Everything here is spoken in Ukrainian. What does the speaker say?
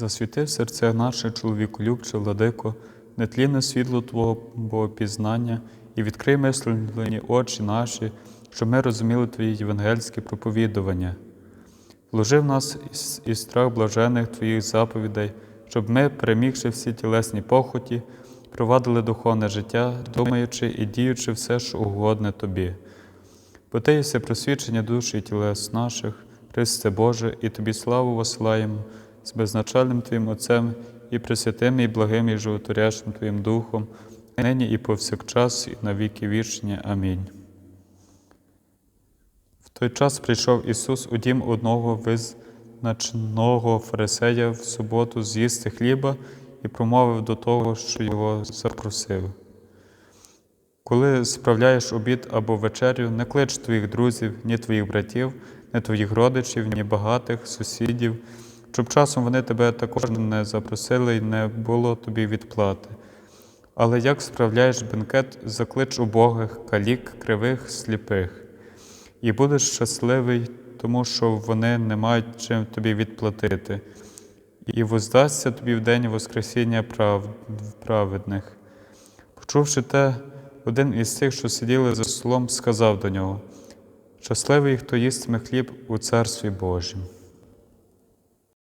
Засвіти в серця наше, чоловіколюбче, владико, нетлінне світло Твого Богопізнання і відкрий мислені очі наші, щоб ми розуміли Твої євангельські проповідування. Вложи в нас і страх блажених Твоїх заповідей, щоб ми, перемігши всі тілесні похоті, провадили духовне життя, думаючи і діючи все, що угодне Тобі. Бо Ти єси просвічення душі і тілес наших, Христе Боже, і Тобі славу посилаємо з безначальним Твоїм Отцем і пресвятим, і благим, і животворящим Твоїм Духом, нині і повсякчас, і на віки вічні. Амінь. В той час прийшов Ісус у дім одного визначеного фарисея в суботу з'їсти хліба і промовив до того, що його запросив. Коли справляєш обід або вечерю, не клич твоїх друзів, ні твоїх братів, ні твоїх родичів, ні багатих сусідів, щоб часом вони тебе також не запросили і не було тобі відплати. Але як справляєш бенкет, заклич убогих, калік, кривих, сліпих, і будеш щасливий, тому що вони не мають чим тобі відплатити, і воздасться тобі в день Воскресіння прав... праведних. Почувши те, один із тих, що сиділи за столом, сказав до нього: Щасливий, хто їстиме хліб у Царстві Божім.